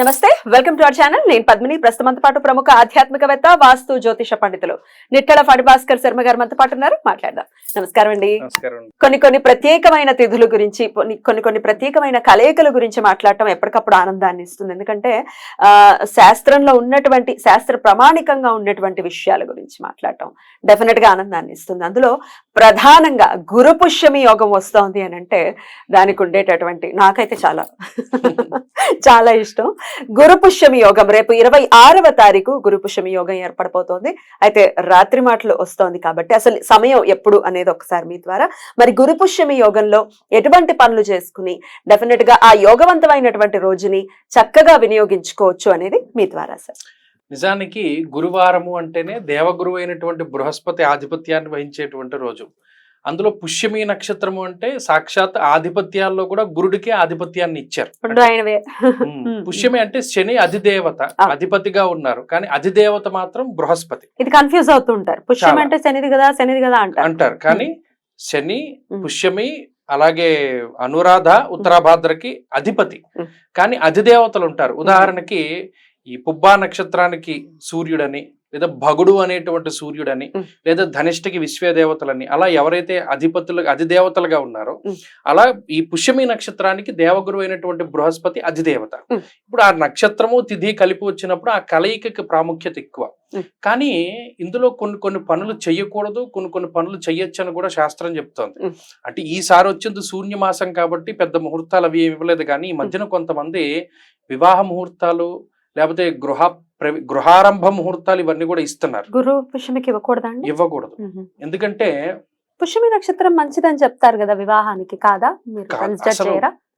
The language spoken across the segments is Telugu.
నమస్తే వెల్కమ్ టు అవర్ ఛానల్. నేను పద్మిని. ప్రస్తుతంతో పాటు ప్రముఖ ఆధ్యాత్మికవేత్త వాస్తు జ్యోతిష పండితులు నిట్టల ఫణిభాస్కర్ శర్మ గారు మనతో పాటు ఉన్నారు. మాట్లాడదాం. నమస్కారం అండి. కొన్ని కొన్ని ప్రత్యేకమైన తిథుల గురించి కొన్ని కొన్ని కొన్ని ప్రత్యేకమైన కలయికల గురించి మాట్లాడటం ఎప్పటికప్పుడు ఆనందాన్ని ఇస్తుంది. ఎందుకంటే ఆ శాస్త్రంలో ఉన్నటువంటి శాస్త్ర ప్రామాణికంగా ఉన్నటువంటి విషయాల గురించి మాట్లాడటం డెఫినెట్గా ఆనందాన్ని ఇస్తుంది. అందులో ప్రధానంగా గురు పుష్యమి యోగం వస్తోంది అని అంటే దానికి ఉండేటటువంటి నాకైతే చాలా చాలా ఇష్టం. గురుపుష్యమి యోగం రేపు ఇరవై ఆరవ తారీఖు గురుపుష్యమి యోగం ఏర్పడబోతోంది. అయితే రాత్రి మాటలు వస్తోంది కాబట్టి అసలు సమయం ఎప్పుడు అనేది ఒకసారి మీ ద్వారా. మరి గురుపుష్యమి యోగంలో ఎటువంటి పనులు చేసుకుని డెఫినెట్గా ఆ యోగవంతమైనటువంటి రోజుని చక్కగా వినియోగించుకోవచ్చు అనేది మీ ద్వారా సార్. నిజానికి గురువారము అంటేనే దేవగురువు అయినటువంటి బృహస్పతి ఆధిపత్యాన్ని వహించేటువంటి రోజు. అందులో పుష్యమి నక్షత్రము అంటే సాక్షాత్ ఆధిపత్యాల్లో కూడా గురుడికే ఆధిపత్యాన్ని ఇచ్చారు. పుష్యమి అంటే శని అధిదేవత. అధిపతిగా ఉన్నారు. కానీ అధిదేవత మాత్రం బృహస్పతి. ఇది కన్ఫ్యూజ్ అవుతూ ఉంటారు పుష్యం చాలా. అంటే శనిది కదా శనిది కదా అంటారు. అంటారు. కానీ శని. పుష్యమి అలాగే అనురాధ ఉత్తరాభాద్రకి అధిపతి. కానీ అధిదేవతలు ఉంటారు. ఉదాహరణకి ఈ పుబ్బా నక్షత్రానికి సూర్యుడని లేదా భగుడు అనేటువంటి సూర్యుడని. లేదా ధనిష్ఠకి విశ్వదేవతలని అలా ఎవరైతే అధిపతులు అధిదేవతలుగా ఉన్నారో. అలా ఈ పుష్యమి నక్షత్రానికి దేవగురు అయినటువంటి బృహస్పతి అధిదేవత. ఇప్పుడు ఆ నక్షత్రము తిథి కలిపి వచ్చినప్పుడు ఆ కలయికకి ప్రాముఖ్యత ఎక్కువ. కానీ ఇందులో కొన్ని కొన్ని పనులు చెయ్యకూడదు కొన్ని కొన్ని పనులు చెయ్యొచ్చు అని కూడా శాస్త్రం చెప్తోంది. అంటే ఈసారి వచ్చింది శూన్యమాసం కాబట్టి పెద్ద ముహూర్తాలు అవి ఇవ్వలేదు కానీ ఈ మధ్యన కొంతమంది వివాహ ముహూర్తాలు లేకపోతే గృహ గృహారంభ ముహూర్తాలు ఇవన్నీ కూడా ఇస్తున్నారు. గురు పుష్యమికి ఇవ్వకూడదా అండి? ఇవ్వకూడదు. ఎందుకంటే పుష్యమి నక్షత్రం మంచిదని చెప్తారు కదా వివాహానికి కాదా? మీరు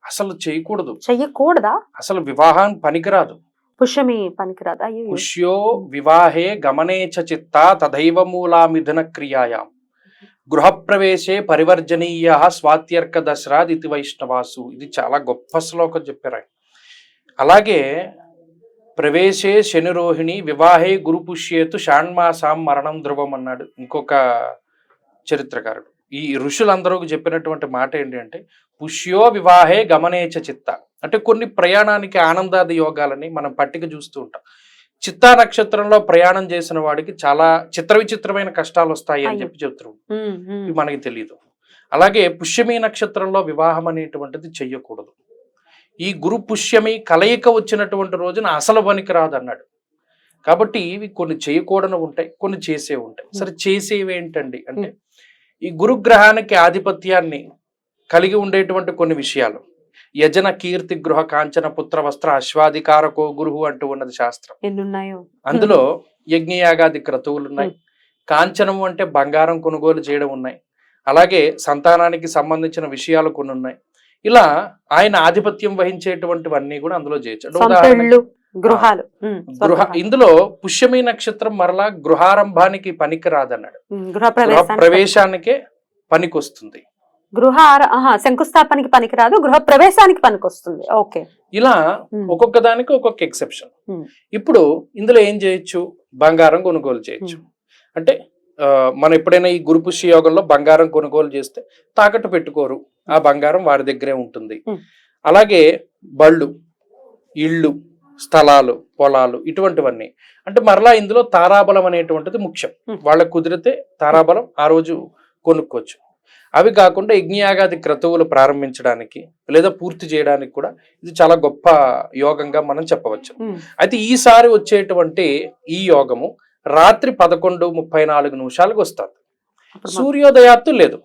అసలు చేయకూడదు. చెయ్యకూడదా? అసలు వివాహం పనికిరాదు. పుష్యమి పనికిరాదా? పుష్యో వివాహే గమనే చిత్త తదైవ మూలా మిథున క్రియాయాం. గృహప్రవేశే పరివర్జనీయ స్వాత్యర్క దశరాద్ ఇతి వైష్ణవాసు. ఇది చాలా గొప్ప శ్లోకం చెప్పారు. అలాగే ప్రవేశే శనిరోహిణి వివాహే గురు పుష్యేతు షాణ్మాసాం మరణం ధ్రువం అన్నాడు ఇంకొక చరిత్రకారుడు. ఈ ఋషులందరూ చెప్పినటువంటి మాట ఏంటి అంటే పుష్యో వివాహే గమనేచ చిత్త. అంటే కొన్ని ప్రయాణానికి ఆనందాది యోగాలని మనం పట్టిక చూస్తూ ఉంటాం. చిత్తా నక్షత్రంలో ప్రయాణం చేసిన వాడికి చాలా చిత్ర విచిత్రమైన కష్టాలు వస్తాయి అని. చెప్పి. ఇవి మనకి తెలియదు అలాగే పుష్యమి నక్షత్రంలో వివాహం అనేటువంటిది చెయ్యకూడదు. ఈ గురు పుష్యమి కలయిక వచ్చినటువంటి రోజున అసలు పనికి రాదు అన్నాడు కాబట్టి ఇవి కొన్ని చేయకూడని ఉంటాయి కొన్ని చేసే ఉంటాయి. సరే చేసేవి ఏంటండి అంటే ఈ గురుగ్రహానికి ఆధిపత్యాన్ని కలిగి ఉండేటువంటి కొన్ని విషయాలు. యజన కీర్తి గృహ కాంచన పుత్ర వస్త్ర అశ్వాధికారకో గురువు అంటూ ఉన్నది శాస్త్రం. ఎన్ని ఉన్నాయో అందులో యజ్ఞయాగాది క్రతువులు ఉన్నాయి కాంచనము అంటే బంగారం కొనుగోలు చేయడం ఉన్నాయి. అలాగే సంతానానికి సంబంధించిన విషయాలు కొన్ని ఉన్నాయి ఇలా ఆయన ఆధిపత్యం వహించేటువంటివన్నీ కూడా అందులో చేయొచ్చు గృహాలు. గృహ. ఇందులో పుష్యమి నక్షత్రం మరలా గృహారంభానికి పనికి రాదన్నాడు గృహ ప్రవేశానికి పనికొస్తుంది. గృహ శంకుస్థాపనకి పనికిరాదు గృహ ప్రవేశానికి పనికొస్తుంది. ఓకే. ఇలా ఒక్కొక్క దానికి ఒక్కొక్క ఎక్సెప్షన్. ఇప్పుడు ఇందులో ఏం చేయొచ్చు? బంగారం కొనుగోలు చేయొచ్చు. అంటే మనం ఎప్పుడైనా ఈ గురు పుష్య యోగంలో బంగారం కొనుగోలు చేస్తే తాకట్టు పెట్టుకోరు. ఆ బంగారం వారి దగ్గరే ఉంటుంది. అలాగే బళ్ళు ఇళ్ళు స్థలాలు పొలాలు ఇటువంటివన్నీ. అంటే మరలా ఇందులో తారాబలం అనేటువంటిది ముఖ్యం. వాళ్ళకు కుదిరితే తారాబలం ఆ రోజు కొనుక్కోవచ్చు. అవి కాకుండా యజ్ఞయాగాది క్రతువులు ప్రారంభించడానికి లేదా పూర్తి చేయడానికి కూడా ఇది చాలా గొప్ప యోగంగా మనం చెప్పవచ్చు. అయితే ఈసారి వచ్చేటువంటి ఈ యోగము రాత్రి పదకొండు ముప్పై నాలుగు నిమిషాలకు వస్తుంది. సూర్యోదయాత్తు లేదు.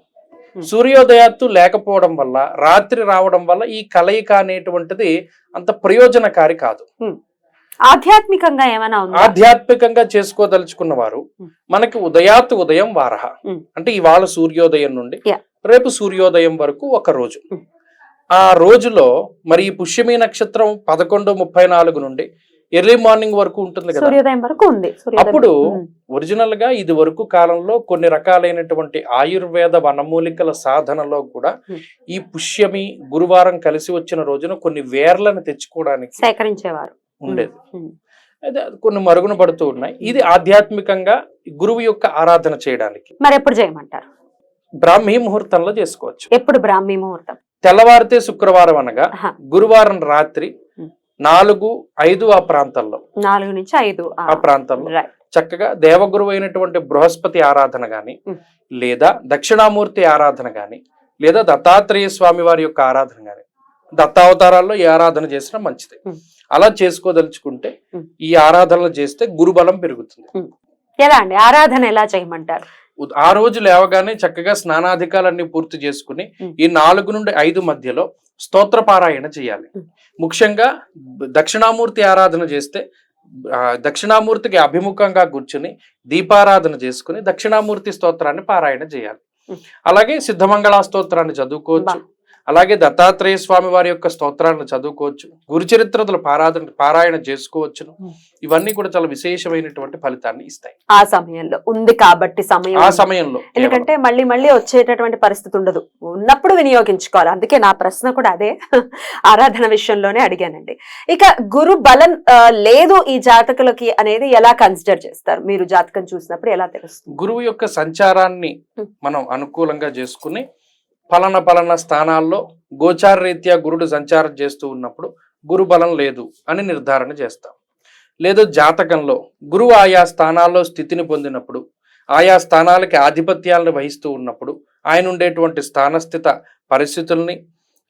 సూర్యోదయాత్తు లేకపోవడం వల్ల రాత్రి రావడం వల్ల ఈ కలయిక అనేటువంటిది అంత ప్రయోజనకారి కాదు ఆధ్యాత్మికంగా ఏమైనా ఆధ్యాత్మికంగా చేసుకోదలుచుకున్న వారు. మనకి ఉదయాత్తు ఉదయం వారహ. అంటే ఇవాళ సూర్యోదయం నుండి. రేపు సూర్యోదయం వరకు ఒక రోజు. ఆ రోజులో మరి పుష్యమి నక్షత్రం పదకొండు ముప్పై నాలుగు నుండి ఎర్లీ మార్నింగ్ వరకు ఉంటుంది కదా. సూర్యోదయం వరకు ఉంది అప్పుడు ఒరిజినల్గా ఇది వరకు కాలంలో కొన్ని రకాలైనటువంటి ఆయుర్వేద వనమూలికల సాధనలో కూడా. ఈ పుష్యమి గురువారం కలిసి వచ్చిన రోజున కొన్ని వేర్లను తెచ్చుకోవడానికి సేకరించేవారు. ఉండేది. అయితే కొన్ని మరుగున పడుతూ ఉన్నాయి. ఇది ఆధ్యాత్మికంగా గురువు యొక్క ఆరాధన చేయడానికి. మరి ఎప్పుడు చేయమంటారు? బ్రాహ్మీ ముహూర్తంలో చేసుకోవచ్చు. ఎప్పుడు బ్రాహ్మీ ముహూర్తం? తెల్లవారితే శుక్రవారం అనగా. గురువారం రాత్రి. నాలుగు ఐదు ఆ ప్రాంతంలో నాలుగు నుంచి ఐదు ఆ, ప్రాంతంలో. చక్కగా దేవగురువు అయినటువంటి బృహస్పతి ఆరాధన గాని. లేదా దక్షిణామూర్తి ఆరాధన గాని లేదా దత్తాత్రేయ స్వామి వారి యొక్క ఆరాధన గాని దత్తావతారాల్లో ఏ ఆరాధన చేసినా మంచిది. అలా చేసుకోదలుచుకుంటే. ఈ ఆరాధనలు చేస్తే గురుబలం పెరుగుతుంది ఎలా అండి ఆరాధన ఎలా చేయమంటారు ఆ రోజు లేవగానే చక్కగా స్నానాధికాలన్నీ పూర్తి చేసుకుని. ఈ నాలుగు నుండి ఐదు మధ్యలో స్తోత్ర పారాయణ చేయాలి. ముఖ్యంగా దక్షిణామూర్తి ఆరాధన చేస్తే దక్షిణామూర్తికి అభిముఖంగా కూర్చుని దీపారాధన చేసుకుని దక్షిణామూర్తి స్తోత్రాన్ని పారాయణ చేయాలి. అలాగే సిద్ధమంగళ స్తోత్రాన్ని చదువుకోవచ్చు. అలాగే దత్తాత్రేయ స్వామి వారి యొక్క స్తోత్రాలను చదువుకోవచ్చు గురు చరిత్రతలు పారాధన పారాయణ చేసుకోవచ్చును. ఇవన్నీ కూడా చాలా విశేషమైనటువంటి ఫలితాన్ని ఇస్తాయి ఆ సమయంలో ఉంది కాబట్టి సమయం ఆ. సమయంలో. ఎందుకంటే మళ్ళీ మళ్ళీ వచ్చేటటువంటి పరిస్థితి ఉండదు ఉన్నప్పుడు వినియోగించుకోవాలి అందుకే నా ప్రశ్న కూడా అదే ఆరాధన విషయంలోనే అడిగానండి ఇక గురు బలం లేదు ఈ జాతకులకి అనేది ఎలా కన్సిడర్ చేస్తారు మీరు జాతకం చూసినప్పుడు ఎలా తెలుస్తుంది గురువు యొక్క సంచారాన్ని. మనం అనుకూలంగా చేసుకుని ఫలన ఫలన స్థానాల్లో గోచార రీత్యా గురుడు సంచారం చేస్తూ ఉన్నప్పుడు గురు బలం లేదు అని నిర్ధారణ చేస్తాం లేదు జాతకంలో గురువు ఆయా స్థానాల్లో స్థితిని పొందినప్పుడు ఆయా స్థానాలకి ఆధిపత్యాలను వహిస్తూ ఉన్నప్పుడు ఆయన ఉండేటువంటి స్థానస్థిత పరిస్థితుల్ని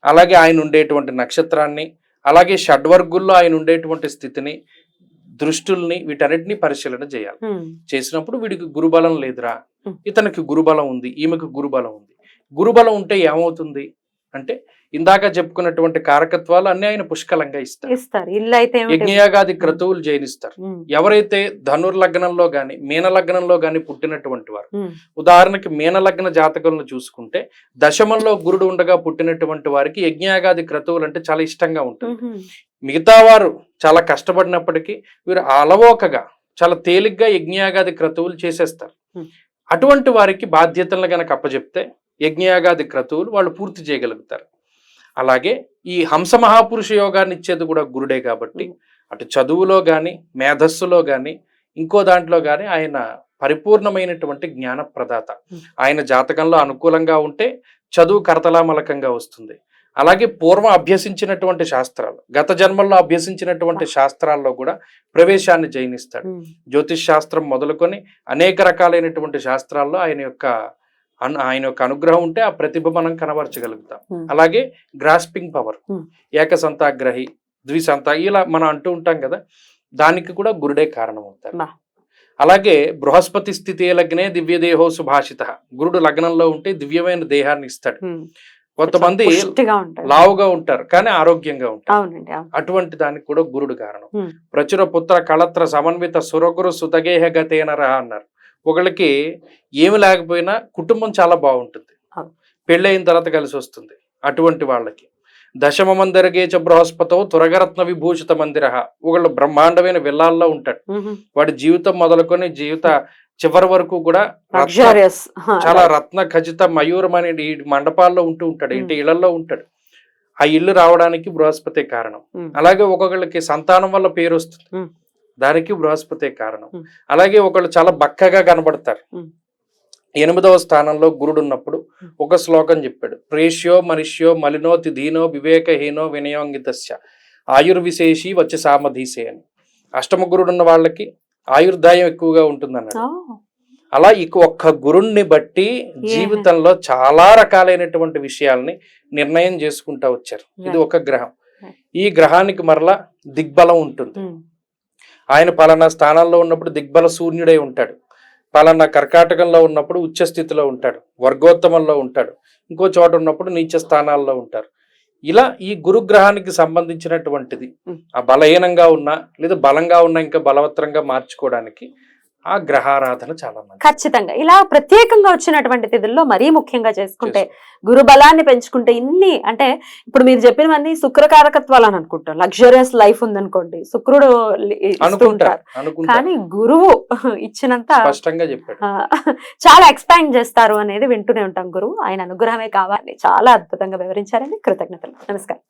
అలాగే ఆయన ఉండేటువంటి నక్షత్రాన్ని అలాగే షడ్వర్గుల్లో ఆయన ఉండేటువంటి స్థితిని దృష్టుల్ని వీటన్నిటిని పరిశీలన చేయాలి. చేసినప్పుడు వీడికి గురుబలం లేదురా. ఇతనికి గురుబలం ఉంది ఈమెకు గురుబలం ఉంది గురుబలం ఉంటే ఏమవుతుంది అంటే ఇందాక చెప్పుకున్నటువంటి కారకత్వాలు అన్ని ఆయన పుష్కలంగా ఇస్తారు ఇస్తారు ఇల్లు అయితే ఏమిటి? యజ్ఞయాగాది క్రతువులు జయనిస్తారు. ఎవరైతే ధనుర్లగ్నంలో గాని మీన లగ్నంలో గాని పుట్టినటువంటి వారు. ఉదాహరణకి మీన లగ్న జాతకులను చూసుకుంటే దశమంలో గురుడు ఉండగా పుట్టినటువంటి వారికి యజ్ఞయాగాది క్రతువులు అంటే చాలా ఇష్టంగా ఉంటుంది. మిగతా వారు చాలా కష్టపడినప్పటికీ వీరు అలవోకగా చాలా తేలిగ్గా యజ్ఞయాగాది క్రతువులు చేసేస్తారు. అటువంటి వారికి బాధ్యతలను గనక అప్పచెప్తే యజ్ఞయాగాది క్రతువులు వాళ్ళు పూర్తి చేయగలుగుతారు అలాగే ఈ హంస మహాపురుష యోగాన్ని ఇచ్చేది కూడా గురుడే కాబట్టి. అటు చదువులో గాని మేధస్సులో గాని ఇంకో దాంట్లో గాని ఆయన పరిపూర్ణమైనటువంటి జ్ఞాన ప్రదాత. ఆయన జాతకంలో అనుకూలంగా ఉంటే చదువు కరతలామలకంగా వస్తుంది అలాగే పూర్వం అభ్యసించినటువంటి శాస్త్రాలు గత జన్మల్లో అభ్యసించినటువంటి శాస్త్రాల్లో కూడా ప్రవేశాన్ని జయినిస్తాడు. జ్యోతిష్ శాస్త్రం మొదలుకొని అనేక రకాలైనటువంటి శాస్త్రాల్లో ఆయన యొక్క ఆయన యొక్క అనుగ్రహం ఉంటే ఆ ప్రతిభ మనం కనబరచగలుగుతాం. అలాగే గ్రాస్పింగ్ పవర్. ఏకసంతాగ్రహి ద్విసంత ఇలా మనం అంటూ ఉంటాం కదా దానికి కూడా గురుడే కారణం అవుతారు. అలాగే బృహస్పతి స్థితి లగ్నే దివ్యదేహో సుభాషిత గురుడు లగ్నంలో ఉంటే దివ్యమైన దేహాన్ని ఇస్తాడు. కొంతమంది లావుగా ఉంటారు కానీ ఆరోగ్యంగా ఉంటారు అటువంటి దానికి కూడా గురుడు కారణం. ప్రచుర పుత్ర కళత్ర సమన్విత సురగురు సుతగేహ గతేనరా అన్నారు ఒకళ్ళకి ఏమి లేకపోయినా కుటుంబం చాలా బాగుంటుంది. పెళ్ళయిన తర్వాత కలిసి వస్తుంది అటువంటి వాళ్ళకి. దశమ మందిరగేచ బృహస్పతో తురగరత్న విభూషిత మందిర. ఒకళ్ళు బ్రహ్మాండమైన విల్లాల్లో ఉంటాడు. వాడి జీవితం మొదలుకొని జీవిత చివరి వరకు కూడా చాలా రత్న ఖచ్చిత మయూరం అనే ఈ మండపాల్లో ఉంటూ ఉంటాడు ఇంటి ఇళ్ళలో ఉంటాడు. ఆ ఇల్లు రావడానికి బృహస్పతి కారణం. అలాగే ఒక్కొక్కళ్ళకి సంతానం వల్ల పేరు వస్తుంది. దానికి బృహస్పతి కారణం. అలాగే ఒకళ్ళు చాలా బక్కగా కనబడతారు. ఎనిమిదవ స్థానంలో గురుడు ఉన్నప్పుడు. ఒక శ్లోకం చెప్పాడు. ప్రేష్యో మనిష్యో మలినోతి దీనో వివేకహీనో వినయోంగితస్య ఆయుర్విశేషి వచ్చి సామధీసే అని. అష్టమ గురుడు ఉన్న వాళ్ళకి ఆయుర్దాయం ఎక్కువగా ఉంటుంది అన్నాడు అలా ఇక ఒక్క గురుణ్ణి బట్టి జీవితంలో చాలా రకాలైనటువంటి విషయాల్ని నిర్ణయం చేసుకుంటా వచ్చారు. ఇది ఒక గ్రహం. ఈ గ్రహానికి మరలా దిగ్బలం ఉంటుంది. ఆయన పలానా స్థానాల్లో ఉన్నప్పుడు దిగ్బల శూన్యుడై ఉంటాడు. పలానా కర్కాటకంలో ఉన్నప్పుడు ఉచ్చ స్థితిలో ఉంటాడు. వర్గోత్తమంలో ఉంటాడు. ఇంకో చోట ఉన్నప్పుడు నీచ స్థానాల్లో ఉంటారు. ఇలా ఈ గురుగ్రహానికి సంబంధించినటువంటిది. ఆ బలహీనంగా ఉన్నా లేదా బలంగా ఉన్నా ఇంకా బలవత్తరంగా మార్చుకోవడానికి ఆ గ్రహారాధన చాలా మంది ఖచ్చితంగా. ఇలా ప్రత్యేకంగా వచ్చినటువంటి తిథుల్లో మరీ ముఖ్యంగా చేసుకుంటే గురు బలాన్ని పెంచుకుంటే ఇన్ని అంటే ఇప్పుడు మీరు చెప్పినవన్నీ శుక్రకారకత్వాలు అని అనుకుంటాం. లగ్జరియస్ లైఫ్ ఉందనుకోండి శుక్రుడు అనుకుంటారు కానీ గురువు ఇచ్చినంత స్పష్టంగా చెప్పాడు. చాలా ఎక్స్పాండ్ చేస్తారు అనేది వింటూనే ఉంటాం గురువు. ఆయన అనుగ్రహమే కావాలి. చాలా అద్భుతంగా వివరించారని కృతజ్ఞతలు. నమస్కారం.